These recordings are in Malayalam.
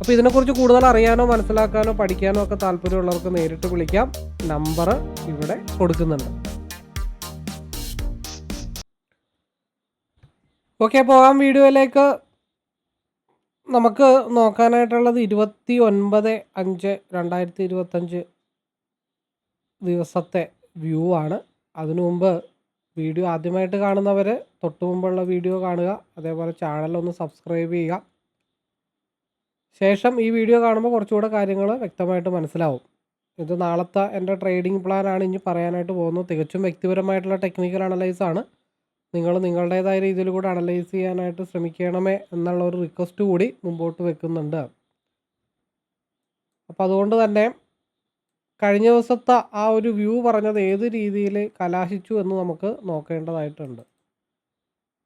അപ്പോൾ ഇതിനെക്കുറിച്ച് കൂടുതൽ അറിയാനോ മനസ്സിലാക്കാനോ പഠിക്കാനോ ഒക്കെ താല്പര്യമുള്ളവർക്ക് നേരിട്ട് വിളിക്കാം. നമ്പർ ഇവിടെ കൊടുക്കുന്നുണ്ട്. ഓക്കെ പോകാം വീഡിയോയിലേക്ക്. നമുക്ക് നോക്കാനായിട്ടുള്ളത് ഇരുപത്തി ഒൻപത് അഞ്ച് രണ്ടായിരത്തി ഇരുപത്തഞ്ച് ദിവസത്തെ വ്യൂ ആണ്. അതിനു മുമ്പ് വീഡിയോ ആദ്യമായിട്ട് കാണുന്നവർ തൊട്ട് മുമ്പുള്ള വീഡിയോ കാണുക. അതേപോലെ ചാനലൊന്ന് സബ്സ്ക്രൈബ് ചെയ്യുക. ശേഷം ഈ വീഡിയോ കാണുമ്പോൾ കുറച്ചുകൂടെ കാര്യങ്ങൾ വ്യക്തമായിട്ട് മനസ്സിലാവും. ഇത് നാളത്തെ എന്റെ ട്രേഡിംഗ് പ്ലാനാണ് ഇനി പറയാനായിട്ട് പോകുന്നത്. തികച്ചും വ്യക്തിപരമായിട്ടുള്ള ടെക്നിക്കൽ അനലൈസാണ് നിങ്ങൾ നിങ്ങളുടേതായ രീതിയിൽ കൂടെ അനലൈസ് ചെയ്യാനായിട്ട് ശ്രമിക്കണമേ എന്നുള്ള ഒരു റിക്വസ്റ്റ് കൂടി മുമ്പോട്ട് വെക്കുന്നുണ്ട്. അപ്പോൾ അതുകൊണ്ട് തന്നെ കഴിഞ്ഞ ദിവസത്തെ ആ ഒരു വ്യൂ പറഞ്ഞത് ഏത് രീതിയിൽ കലാശിച്ചു എന്ന് നമുക്ക് നോക്കേണ്ടതായിട്ടുണ്ട്.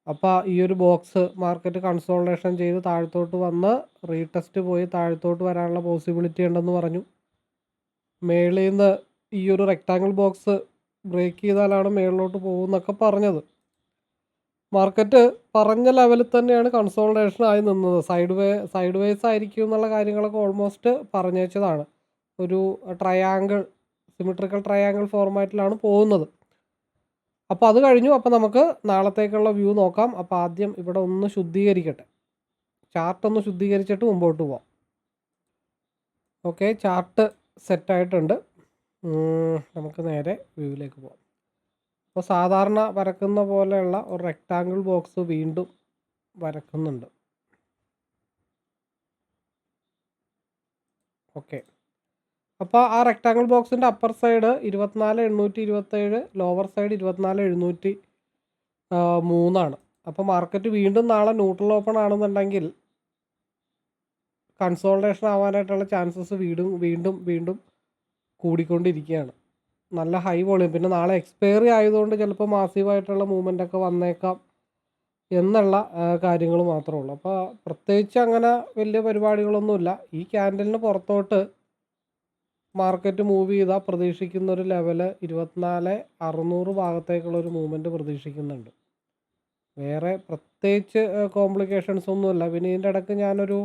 അപ്പോൾ ഈ ഒരു ബോക്സ് മാർക്കറ്റ് കൺസോൾട്ടേഷൻ ചെയ്ത് താഴത്തോട്ട് വന്ന് റീടെസ്റ്റ് പോയി താഴത്തോട്ട് വരാനുള്ള പോസിബിലിറ്റി ഉണ്ടെന്ന് പറഞ്ഞു. മേളിൽ നിന്ന് ഈ ഒരു റെക്റ്റാങ്കിൾ ബോക്സ് ബ്രേക്ക് ചെയ്താലാണ് മേളിലോട്ട് പോകുന്നൊക്കെ പറഞ്ഞത്. മാർക്കറ്റ് പറഞ്ഞ ലെവലിൽ തന്നെയാണ് കൺസോൾട്ടേഷൻ ആയി നിന്നത്. സൈഡ് വേ സൈഡ് വേസ് ആയിരിക്കും എന്നുള്ള കാര്യങ്ങളൊക്കെ ഓൾമോസ്റ്റ് പറഞ്ഞേച്ചതാണ് ഒരു ട്രയാങ്കിൾ സിമിട്രിക്കൽ ട്രയാങ്കിൾ ഫോർമാറ്റിലാണ് പോകുന്നത്. അപ്പോൾ അത് കഴിഞ്ഞു. അപ്പോൾ നമുക്ക് നാളത്തേക്കുള്ള വ്യൂ നോക്കാം. അപ്പോൾ ആദ്യം ഇവിടെ ഒന്ന് ശുദ്ധീകരിക്കട്ടെ. ചാർട്ട് ഒന്ന് ശുദ്ധീകരിച്ചിട്ട് മുമ്പോട്ട് പോവാം. ഓക്കെ ചാർട്ട് സെറ്റായിട്ടുണ്ട് നമുക്ക് നേരെ വ്യൂവിലേക്ക് പോവാം. അപ്പോൾ സാധാരണ വരക്കുന്ന പോലെയുള്ള ഒരു റെക്റ്റാങ്കിൾ ബോക്സ് വീണ്ടും വരക്കുന്നുണ്ട്. ഓക്കെ. അപ്പോൾ ആ റെക്റ്റാങ്കിൾ ബോക്സിന്റെ അപ്പർ സൈഡ് ഇരുപത്തിനാല് എണ്ണൂറ്റി ഇരുപത്തേഴ് ലോവർ സൈഡ് ഇരുപത്തിനാല് എഴുന്നൂറ്റി മൂന്നാണ്. അപ്പോൾ മാർക്കറ്റ് വീണ്ടും നാളെ ന്യൂട്രൽ ഓപ്പൺ ആണെന്നുണ്ടെങ്കിൽ കൺസോൾട്ടേഷൻ ആവാനായിട്ടുള്ള ചാൻസസ് വീണ്ടും വീണ്ടും വീണ്ടും കൂടിക്കൊണ്ടിരിക്കുകയാണ്. നല്ല ഹൈ വോളിയം പിന്നെ നാളെ എക്സ്പയറി ആയതുകൊണ്ട് ചിലപ്പോൾ മാസീവായിട്ടുള്ള മൂവ്മെന്റ് ഒക്കെ വന്നേക്കാം എന്നുള്ള കാര്യങ്ങൾ മാത്രമേ ഉള്ളൂ. അപ്പോൾ പ്രത്യേകിച്ച് അങ്ങനെ വലിയ പരിപാടികളൊന്നുമില്ല. ഈ ക്യാൻഡലിന് പുറത്തോട്ട് മാർക്കറ്റ് മൂവ് ചെയ്താൽ പ്രതീക്ഷിക്കുന്ന ഒരു ലെവൽ ഇരുപത്തിനാല് അറുന്നൂറ് ഭാഗത്തേക്കുള്ള ഒരു മൂവ്മെന്റ് പ്രതീക്ഷിക്കുന്നുണ്ട്. വേറെ പ്രത്യേകിച്ച് കോംപ്ലിക്കേഷൻസ് ഒന്നുമില്ല പിന്നെ ഇതിന്റെ ഇടയ്ക്ക് ഞാനൊരു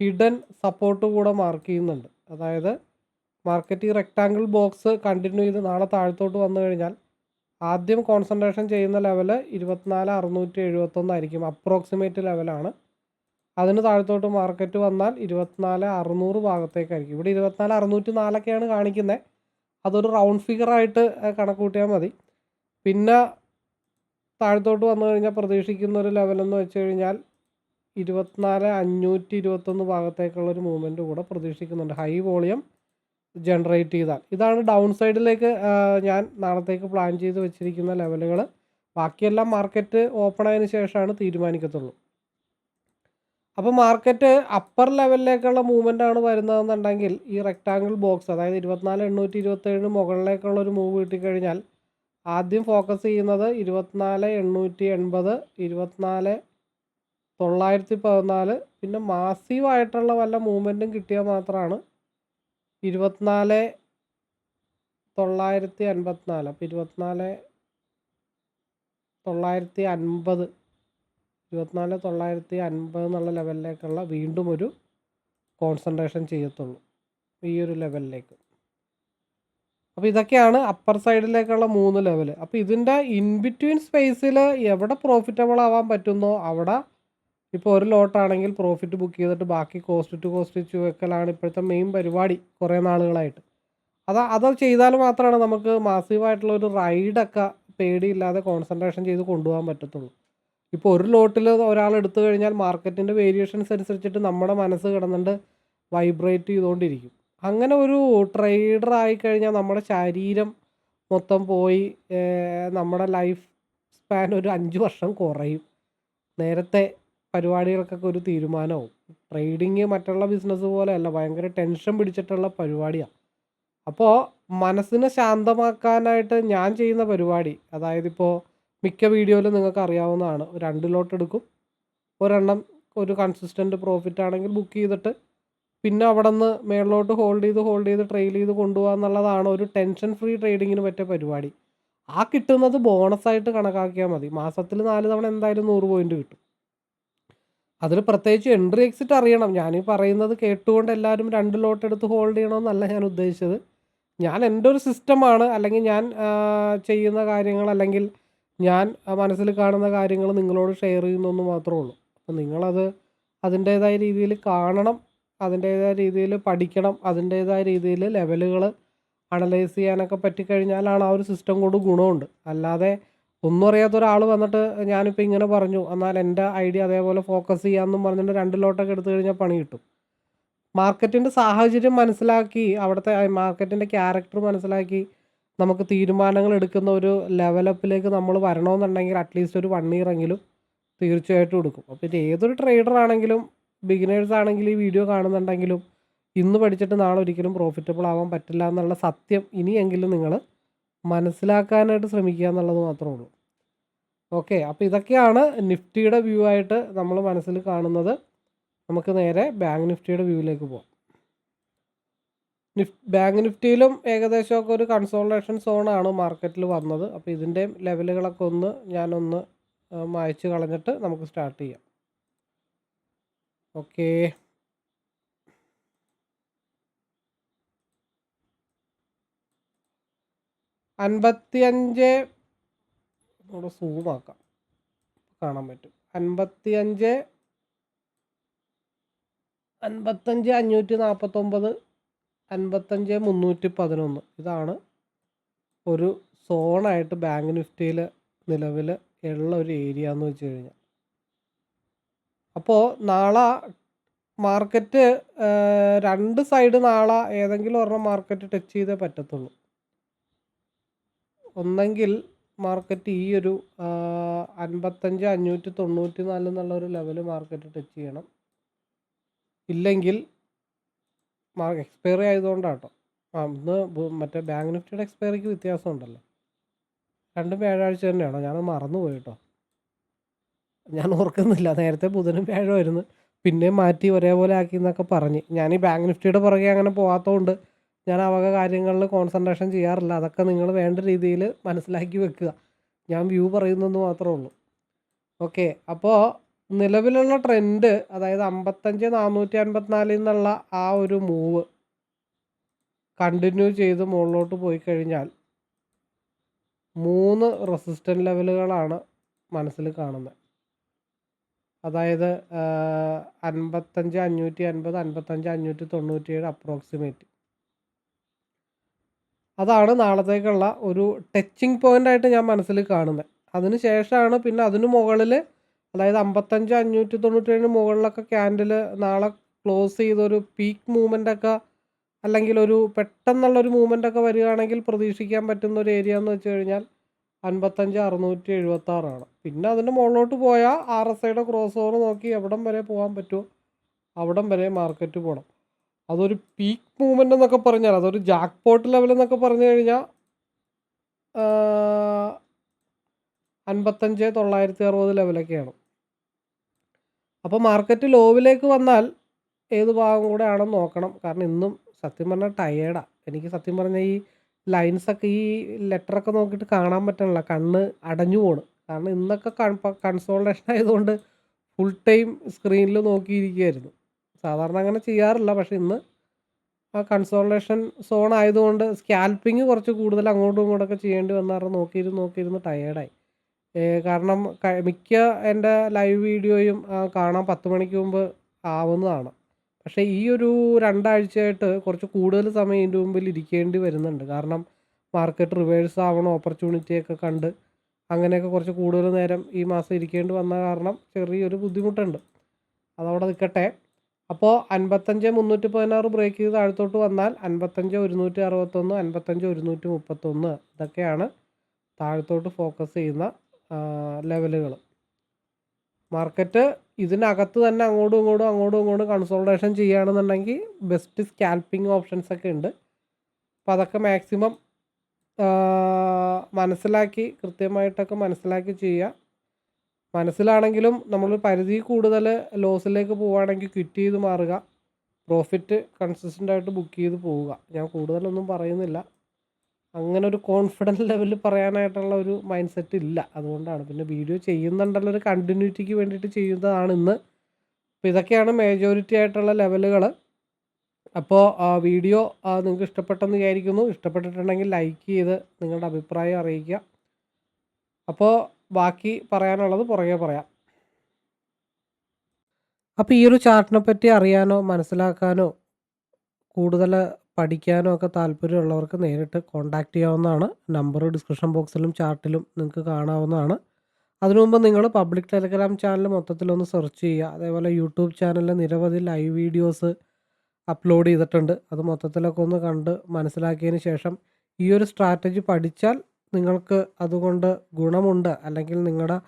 ഹിഡൻ സപ്പോർട്ട് കൂടെ മാർക്ക് ചെയ്യുന്നുണ്ട്. അതായത് മാർക്കറ്റ് ഈ റെക്റ്റാങ്കിൾ ബോക്സ് കണ്ടിന്യൂ ചെയ്ത് നാളെ താഴത്തോട്ട് വന്നു കഴിഞ്ഞാൽ ആദ്യം കോൺസെൻട്രേഷൻ ചെയ്യുന്ന ലെവൽ ഇരുപത്തിനാല് അറുന്നൂറ്റി എഴുപത്തൊന്നായിരിക്കും. അപ്രോക്സിമേറ്റ് ലെവലാണ്. അതിന് താഴത്തോട്ട് മാർക്കറ്റ് വന്നാൽ ഇരുപത്തിനാല് അറുന്നൂറ് ഭാഗത്തേക്കായിരിക്കും. ഇവിടെ ഇരുപത്തിനാല് അറുന്നൂറ്റി നാലൊക്കെയാണ് കാണിക്കുന്നത് അതൊരു റൗണ്ട് ഫിഗർ ആയിട്ട് കൂട്ടിയാൽ മതി. പിന്നെ താഴത്തോട്ട് വന്നു കഴിഞ്ഞാൽ പ്രതീക്ഷിക്കുന്ന ഒരു ലെവലെന്ന് വെച്ച് കഴിഞ്ഞാൽ ഇരുപത്തിനാല് അഞ്ഞൂറ്റി ഇരുപത്തൊന്ന് ഭാഗത്തേക്കുള്ള ഒരു മൂവ്മെന്റ് കൂടെ പ്രതീക്ഷിക്കുന്നുണ്ട്. ഹൈ വോളിയം ജനറേറ്റ് ചെയ്താൽ. ഇതാണ് ഡൗൺ സൈഡിലേക്ക് ഞാൻ നാളത്തേക്ക് പ്ലാൻ ചെയ്ത് വെച്ചിരിക്കുന്ന ലെവലുകൾ ബാക്കിയെല്ലാം മാർക്കറ്റ് ഓപ്പൺ ആയതിനു ശേഷമാണ് തീരുമാനിക്കത്തുള്ളൂ. അപ്പോൾ മാർക്കറ്റ് അപ്പർ ലെവലിലേക്കുള്ള മൂവ്മെന്റ് ആണ് വരുന്നതെന്നുണ്ടെങ്കിൽ ഈ റെക്റ്റാങ്കിൾ ബോക്സ് അതായത് ഇരുപത്തിനാല് എണ്ണൂറ്റി ഇരുപത്തേഴിന് മുകളിലേക്കുള്ള ഒരു മൂവ് കിട്ടിക്കഴിഞ്ഞാൽ ആദ്യം ഫോക്കസ് ചെയ്യുന്നത് ഇരുപത്തിനാല് എണ്ണൂറ്റി എൺപത് ഇരുപത്തിനാല് തൊള്ളായിരത്തി പതിനാല് പിന്നെ മാസീവായിട്ടുള്ള വല്ല മൂവ്മെന്റും കിട്ടിയാൽ മാത്രമാണ് ഇരുപത്തിനാല് തൊള്ളായിരത്തി അൻപത്തിനാല്. അപ്പോൾ ഇരുപത്തിനാല് തൊള്ളായിരത്തി അൻപത് ഇരുപത്തിനാല് തൊള്ളായിരത്തി അൻപത് എന്നുള്ള ലെവലിലേക്കുള്ള വീണ്ടും ഒരു കോൺസെൻട്രേഷൻ ചെയ്യത്തുള്ളൂ. ഈ ഒരു ലെവലിലേക്ക് അപ്പോൾ ഇതൊക്കെയാണ് അപ്പർ സൈഡിലേക്കുള്ള മൂന്ന് ലെവൽ അപ്പോൾ ഇതിന്റെ ഇൻ ബിറ്റ്വീൻ സ്പേസിൽ എവിടെ പ്രോഫിറ്റബിൾ ആവാൻ പറ്റുന്നോ അവിടെ ഇപ്പോൾ ഒരു ലോട്ടാണെങ്കിൽ പ്രോഫിറ്റ് ബുക്ക് ചെയ്തിട്ട് ബാക്കി കോസ്റ്റ് ടു കോസ്റ്റ് വെച്ച് വെക്കലാണ് ഇപ്പോഴത്തെ മെയിൻ പരിപാടി കുറേ നാളുകളായിട്ട്. അത് അത് ചെയ്താൽ മാത്രമാണ് നമുക്ക് മാസീവായിട്ടുള്ള ഒരു റൈഡൊക്കെ പേടിയില്ലാതെ കോൺസെൻട്രേഷൻ ചെയ്ത് കൊണ്ടുപോകാൻ പറ്റത്തുള്ളൂ. ഇപ്പോൾ ഒരു ലോട്ടിൽ ഒരാൾ എടുത്തു കഴിഞ്ഞാൽ മാർക്കറ്റിന്റെ വേരിയേഷൻസ് അനുസരിച്ചിട്ട് നമ്മുടെ മനസ്സ് കിടന്നുകൊണ്ട് വൈബ്രേറ്റ് ചെയ്തുകൊണ്ടിരിക്കും. അങ്ങനെ ഒരു ട്രേഡർ ആയിക്കഴിഞ്ഞാൽ നമ്മുടെ ശരീരം മൊത്തം പോയി നമ്മുടെ ലൈഫ് സ്പാൻ ഒരു അഞ്ച് വർഷം കുറയും. നേരത്തെ പരിപാടികൾക്കൊക്കെ ഒരു തീരുമാനമാവും. ട്രേഡിങ് മറ്റുള്ള ബിസിനസ് പോലെയല്ല ഭയങ്കര ടെൻഷൻ പിടിച്ചിട്ടുള്ള പരിപാടിയാണ്. അപ്പോൾ മനസ്സിനെ ശാന്തമാക്കാനായിട്ട് ഞാൻ ചെയ്യുന്ന പരിപാടി അതായത് ഇപ്പോൾ മിക്ക വീഡിയോയിലും നിങ്ങൾക്ക് അറിയാവുന്നതാണ്. രണ്ട് ലോട്ട് എടുക്കും. ഒരെണ്ണം ഒരു കൺസിസ്റ്റന്റ് പ്രോഫിറ്റ് ആണെങ്കിൽ ബുക്ക് ചെയ്തിട്ട് പിന്നെ അവിടെ നിന്ന് മേളിലോട്ട് ഹോൾഡ് ചെയ്ത് ഹോൾഡ് ചെയ്ത് ട്രെയിൽ ചെയ്ത് കൊണ്ടുപോകുക എന്നുള്ളതാണ് ഒരു ടെൻഷൻ ഫ്രീ ട്രേഡിങ്ങിന് പറ്റിയ പരിപാടി. ആ കിട്ടുന്നത് ബോണസായിട്ട് കണക്കാക്കിയാൽ മതി. മാസത്തിൽ നാല് തവണ എന്തായാലും നൂറ് പോയിന്റ് കിട്ടും. അതിൽ പ്രത്യേകിച്ച് എൻട്രി എക്സിറ്റ് അറിയണം. ഞാൻ ഈ പറയുന്നത് കേട്ടുകൊണ്ട് എല്ലാവരും രണ്ട് ലോട്ട് എടുത്ത് ഹോൾഡ് ചെയ്യണമെന്നല്ല ഞാൻ ഉദ്ദേശിച്ചത്. ഞാൻ എന്റെ ഒരു സിസ്റ്റമാണ് അല്ലെങ്കിൽ ഞാൻ ചെയ്യുന്ന കാര്യങ്ങൾ അല്ലെങ്കിൽ ഞാൻ മനസ്സിൽ കാണുന്ന കാര്യങ്ങൾ നിങ്ങളോട് ഷെയർ ചെയ്യുന്നു മാത്രമേ ഉള്ളൂ. അപ്പോൾ നിങ്ങളത് അതിന്റേതായ രീതിയിൽ കാണണം അതിന്റേതായ രീതിയിൽ പഠിക്കണം അതിന്റേതായ രീതിയിൽ ലെവലുകൾ അനലൈസ് ചെയ്യാനൊക്കെ പറ്റിക്കഴിഞ്ഞാലാണ് ആ ഒരു സിസ്റ്റം കൊണ്ട് ഗുണമുണ്ട്. അല്ലാതെ ഒന്നും അറിയാത്ത ഒരാൾ വന്നിട്ട് ഞാനിപ്പോൾ ഇങ്ങനെ പറഞ്ഞു എന്നാൽ എന്റെ ഐഡിയ അതേപോലെ ഫോക്കസ് ചെയ്യാമെന്നും പറഞ്ഞിട്ട് രണ്ട് ലോട്ടൊക്കെ എടുത്തു കഴിഞ്ഞാൽ പണി കിട്ടും. മാർക്കറ്റിന്റെ സാഹചര്യം മനസ്സിലാക്കി അവിടുത്തെ മാർക്കറ്റിന്റെ ക്യാരക്ടർ മനസ്സിലാക്കി നമുക്ക് തീരുമാനങ്ങൾ എടുക്കുന്ന ഒരു ലെവലപ്പിലേക്ക് നമ്മൾ വരണമെന്നുണ്ടെങ്കിൽ അറ്റ്ലീസ്റ്റ് ഒരു വൺ ഇയർ എങ്കിലും തീർച്ചയായിട്ടും എടുക്കും. അപ്പോൾ ഇത് ഏതൊരു ട്രേഡർ ആണെങ്കിലും ബിഗിനേഴ്സ് ആണെങ്കിൽ ഈ വീഡിയോ കാണുന്നുണ്ടെങ്കിലും ഇന്ന് പഠിച്ചിട്ട് നാളെ ഒരിക്കലും പ്രോഫിറ്റബിൾ ആവാൻ പറ്റില്ല എന്നുള്ള സത്യം ഇനിയെങ്കിലും നിങ്ങൾ മനസ്സിലാക്കാനായിട്ട് ശ്രമിക്കുക എന്നുള്ളത് മാത്രമേ ഉള്ളൂ. ഓക്കെ അപ്പോൾ ഇതൊക്കെയാണ് നിഫ്റ്റിയുടെ വ്യൂ ആയിട്ട് നമ്മൾ മനസ്സിൽ കാണുന്നത്. നമുക്ക് നേരെ ബാങ്ക് നിഫ്റ്റിയുടെ വ്യൂവിലേക്ക് പോകാം നിഫ് ബാങ്ക് നിഫ്റ്റിയിലും ഏകദേശമൊക്കെ ഒരു കൺസോൾട്ടേഷൻ സോണാണ് മാർക്കറ്റിൽ വന്നത്. അപ്പോൾ ഇതിന്റെ ലെവലുകളൊക്കെ ഒന്ന് ഞാനൊന്ന് മായ്ച്ച് കളഞ്ഞിട്ട് നമുക്ക് സ്റ്റാർട്ട് ചെയ്യാം. ഓക്കേ അൻപത്തിയഞ്ച് ഇവിടെ സൂമാക്കാം കാണാൻ പറ്റും. അൻപത്തിയഞ്ച് അൻപത്തഞ്ച് അഞ്ഞൂറ്റി നാൽപ്പത്തൊമ്പത് അൻപത്തഞ്ച് മുന്നൂറ്റി പതിനൊന്ന്. ഇതാണ് ഒരു സോണായിട്ട് ബാങ്ക് നിഫ്റ്റിയിൽ നിലവിൽ ഉള്ള ഒരു ഏരിയ എന്ന് വെച്ച് കഴിഞ്ഞാൽ. അപ്പോൾ നാളെ മാർക്കറ്റ് രണ്ട് സൈഡ് നാളെ ഏതെങ്കിലും ഒരെണ്ണം മാർക്കറ്റ് ടച്ച് ചെയ്തേ പറ്റത്തുള്ളൂ. ഒന്നെങ്കിൽ മാർക്കറ്റ് ഈ ഒരു അൻപത്തഞ്ച് അഞ്ഞൂറ്റി തൊണ്ണൂറ്റി നാല് എന്നുള്ള ഒരു ലെവൽ മാർക്കറ്റ് ടച്ച് ചെയ്യണം. ഇല്ലെങ്കിൽ എക്സ്പയറി ആയതുകൊണ്ടാട്ടോ. ആ ഇന്ന് മറ്റേ ബാങ്ക് നിഫ്റ്റിയുടെ എക്സ്പയറിക്ക് വ്യത്യാസം ഉണ്ടല്ലോ രണ്ടും വ്യാഴാഴ്ച തന്നെയാണോ? ഞാനത് മറന്നുപോയി കേട്ടോ ഞാൻ ഓർക്കുന്നില്ല. നേരത്തെ ബുധനും വ്യാഴമായിരുന്നു പിന്നെ മാറ്റി ഒരേപോലെ ആക്കി എന്നൊക്കെ പറഞ്ഞ്. ഞാൻ ഈ ബാങ്ക് നിഫ്റ്റിയുടെ പുറകെ അങ്ങനെ പോകാത്തതുകൊണ്ട് ഞാൻ ആ വക കാര്യങ്ങളിൽ കോൺസെൻട്രേഷൻ ചെയ്യാറില്ല. അതൊക്കെ നിങ്ങൾ വേണ്ട രീതിയിൽ മനസ്സിലാക്കി വെക്കുക. ഞാൻ വ്യൂ പറയുന്നെന്ന് മാത്രമേ ഉള്ളൂ. ഓക്കെ അപ്പോൾ നിലവിലുള്ള ട്രെൻഡ് അതായത് അമ്പത്തഞ്ച് നാനൂറ്റി അൻപത്തിനാലിൽ നിന്നുള്ള ആ ഒരു മൂവ് കണ്ടിന്യൂ ചെയ്ത് മുകളിലോട്ട് പോയി കഴിഞ്ഞാൽ മൂന്ന് റെസിസ്റ്റന്റ് ലെവലുകളാണ് മനസ്സിൽ കാണുന്നത്. അതായത് അൻപത്തഞ്ച് അഞ്ഞൂറ്റി അൻപത് അൻപത്തഞ്ച് അഞ്ഞൂറ്റി തൊണ്ണൂറ്റി ഏഴ് അപ്രോക്സിമേറ്റ്. അതാണ് നാളത്തേക്കുള്ള ഒരു ടച്ചിങ് പോയിന്റ് ആയിട്ട് ഞാൻ മനസ്സിൽ കാണുന്നത്. അതിന് ശേഷമാണ് പിന്നെ അതിനു മുകളിൽ അതായത് അമ്പത്തഞ്ച് അഞ്ഞൂറ്റി തൊണ്ണൂറ്റേഴിന് മുകളിലൊക്കെ ക്യാൻഡിൽ നാളെ ക്ലോസ് ചെയ്തൊരു പീക്ക് മൂവ്മെന്റ് ഒക്കെ അല്ലെങ്കിൽ ഒരു പെട്ടെന്നുള്ളൊരു മൂവ്മെന്റ് ഒക്കെ വരികയാണെങ്കിൽ പ്രതീക്ഷിക്കാൻ പറ്റുന്ന ഒരു ഏരിയ എന്ന് വെച്ച് കഴിഞ്ഞാൽ അൻപത്തഞ്ച് അറുന്നൂറ്റി എഴുപത്തി ആറാണ് പിന്നെ അതിന്റെ മുകളിലോട്ട് പോയാൽ ആർ എസ് ഐയുടെ ക്രോസ് ഓവർ നോക്കി എവിടം വരെ പോകാൻ പറ്റുമോ? അവിടം വരെ മാർക്കറ്റ് പോകണം അതൊരു പീക്ക് മൂവ്മെന്റ് എന്നൊക്കെ പറഞ്ഞാൽ അതൊരു ജാക്ക് പോട്ട് ലെവൽ എന്നൊക്കെ പറഞ്ഞു കഴിഞ്ഞാൽ അൻപത്തഞ്ച് തൊള്ളായിരത്തി അറുപത് ലെവലൊക്കെയാണ്. അപ്പോൾ മാർക്കറ്റ് ലോവിലേക്ക് വന്നാൽ ഏത് ഭാഗം കൂടെ ആണെന്ന് നോക്കണം. കാരണം ഇന്നും സത്യം പറഞ്ഞാൽ ടയേർഡാണ് എനിക്ക് സത്യം പറഞ്ഞാൽ ഈ ലൈൻസൊക്കെ ഈ ലെറ്ററൊക്കെ നോക്കിയിട്ട് കാണാൻ പറ്റണില്ല. കണ്ണ് അടഞ്ഞു പോണ്. കാരണം ഇന്നൊക്കെ കൺസോൾട്ടേഷൻ ആയതുകൊണ്ട് ഫുൾ ടൈം സ്ക്രീനിൽ നോക്കിയിരിക്കുകയായിരുന്നു സാധാരണ അങ്ങനെ ചെയ്യാറില്ല. പക്ഷെ ഇന്ന് ആ കൺസോൾട്ടേഷൻ സോൺ ആയതുകൊണ്ട് സ്കാൽപ്പിങ് കുറച്ച് കൂടുതൽ അങ്ങോട്ടും ഇങ്ങോട്ടൊക്കെ ചെയ്യേണ്ടി വന്നാറ് നോക്കിയിരുന്ന് നോക്കിയിരുന്ന് ടയേർഡായി കാരണം മിക്ക എന്റെ ലൈവ് വീഡിയോയും കാണാൻ പത്ത് മണിക്ക് മുമ്പ് ആവുന്നതാണ്. പക്ഷേ ഈ ഒരു രണ്ടാഴ്ചയായിട്ട് കുറച്ച് കൂടുതൽ സമയം ഇതിന്റെ മുമ്പിൽ ഇരിക്കേണ്ടി വരുന്നുണ്ട്. കാരണം മാർക്കറ്റ് റിവേഴ്സ് ആവണം ഓപ്പർച്യൂണിറ്റിയൊക്കെ കണ്ട് അങ്ങനെയൊക്കെ കുറച്ച് കൂടുതൽ നേരം ഈ മാസം ഇരിക്കേണ്ടി വന്ന കാരണം ചെറിയൊരു ബുദ്ധിമുട്ടുണ്ട്. അതവിടെ നിൽക്കട്ടെ. അപ്പോൾ അൻപത്തഞ്ച് മുന്നൂറ്റി പതിനാറ് ബ്രേക്ക് ചെയ്ത് താഴത്തോട്ട് വന്നാൽ അൻപത്തഞ്ച് ഒരുന്നൂറ്റി അറുപത്തൊന്ന് അൻപത്തഞ്ച് ഒരുന്നൂറ്റി മുപ്പത്തൊന്ന് ഇതൊക്കെയാണ് താഴത്തോട്ട് ഫോക്കസ് ചെയ്യുന്ന ലെവലുകൾ മാർക്കറ്റ് ഇതിനകത്ത് തന്നെ അങ്ങോട്ടും ഇങ്ങോട്ടും അങ്ങോട്ടും ഇങ്ങോട്ടും കൺസോൾട്ടേഷൻ ചെയ്യുകയാണെന്നുണ്ടെങ്കിൽ ബെസ്റ്റ് സ്കാൽപ്പിംഗ് ഓപ്ഷൻസ് ഒക്കെ ഉണ്ട്. അപ്പോൾ അതൊക്കെ മാക്സിമം മനസ്സിലാക്കി കൃത്യമായിട്ടൊക്കെ മനസ്സിലാക്കി ചെയ്യുക. മനസ്സിലാണെങ്കിലും നമ്മൾ പരിധി കൂടുതൽ ലോസിലേക്ക് പോവുകയാണെങ്കിൽ ക്വിറ്റ് ചെയ്ത് മാറുക. പ്രോഫിറ്റ് കൺസിസ്റ്റന്റ് ആയിട്ട് ബുക്ക് ചെയ്ത് പോവുക. ഞാൻ കൂടുതലൊന്നും പറയുന്നില്ല. അങ്ങനെ ഒരു കോൺഫിഡൻസ് ലെവലിൽ പറയാനായിട്ടുള്ള ഒരു മൈൻഡ് സെറ്റ് ഇല്ല. അതുകൊണ്ടാണ്. പിന്നെ വീഡിയോ ചെയ്യുന്നുണ്ടല്ലോ ഒരു കണ്ടിന്യൂറ്റിക്ക് വേണ്ടിയിട്ട് ചെയ്യുന്നതാണ് ഇന്ന്. അപ്പോൾ ഇതൊക്കെയാണ് മേജോറിറ്റി ആയിട്ടുള്ള ലെവലുകൾ അപ്പോൾ വീഡിയോ നിങ്ങൾക്ക് ഇഷ്ടപ്പെട്ടെന്ന് വിചാരിക്കുന്നു. ഇഷ്ടപ്പെട്ടിട്ടുണ്ടെങ്കിൽ ലൈക്ക് ചെയ്ത് നിങ്ങളുടെ അഭിപ്രായം അറിയിക്കുക. അപ്പോൾ ബാക്കി പറയാനുള്ളത് പുറകെ പറയാം. അപ്പോൾ ഈ ഒരു ചാർട്ടിനെ പറ്റി അറിയാനോ മനസ്സിലാക്കാനോ കൂടുതൽ പഠിക്കാനോ ഒക്കെ താല്പര്യമുള്ളവർക്ക് നേരിട്ട് കോൺടാക്റ്റ് ചെയ്യാവുന്നതാണ്. നമ്പർ ഡിസ്ക്രിപ്ഷൻ ബോക്സിലും ചാർട്ടിലും നിങ്ങൾക്ക് കാണാവുന്നതാണ്. അതിനു മുമ്പ് നിങ്ങൾ പബ്ലിക് ടെലിഗ്രാം ചാനൽ മൊത്തത്തിലൊന്ന് സെർച്ച് ചെയ്യുക. അതേപോലെ യൂട്യൂബ് ചാനലിൽ നിരവധി ലൈവ് വീഡിയോസ് അപ്ലോഡ് ചെയ്തിട്ടുണ്ട്. അത് മൊത്തത്തിലൊക്കെ ഒന്ന് കണ്ട് മനസ്സിലാക്കിയതിന് ശേഷം ഈ ഒരു സ്ട്രാറ്റജി പഠിച്ചാൽ നിങ്ങൾക്ക് അതുകൊണ്ട് ഗുണമുണ്ട്. അല്ലെങ്കിൽ നിങ്ങളുടെ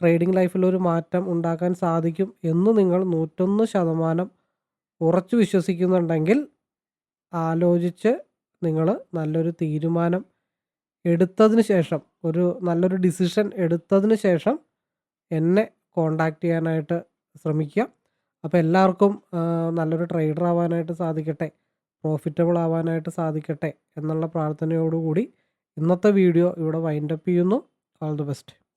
ട്രേഡിംഗ് ലൈഫിൽ ഒരു മാറ്റം ഉണ്ടാക്കാൻ സാധിക്കും എന്ന് നിങ്ങൾ നൂറ്റൊന്ന് ശതമാനം ഉറച്ചു വിശ്വസിക്കുന്നുണ്ടെങ്കിൽ ആലോചിച്ച് നിങ്ങൾ നല്ലൊരു തീരുമാനം എടുത്തതിന് ശേഷം ഒരു നല്ലൊരു ഡിസിഷൻ എടുത്തതിന് ശേഷം എന്നെ കോണ്ടാക്ട് ചെയ്യാനായിട്ട് ശ്രമിക്കുക. അപ്പോൾ എല്ലാവർക്കും നല്ലൊരു ട്രേഡർ ആവാനായിട്ട് സാധിക്കട്ടെ പ്രോഫിറ്റബിൾ ആവാനായിട്ട് സാധിക്കട്ടെ എന്നുള്ള പ്രാർത്ഥനയോടുകൂടി ഇന്നത്തെ വീഡിയോ ഇവിടെ വൈൻഡപ്പ് ചെയ്യുന്നു. All the best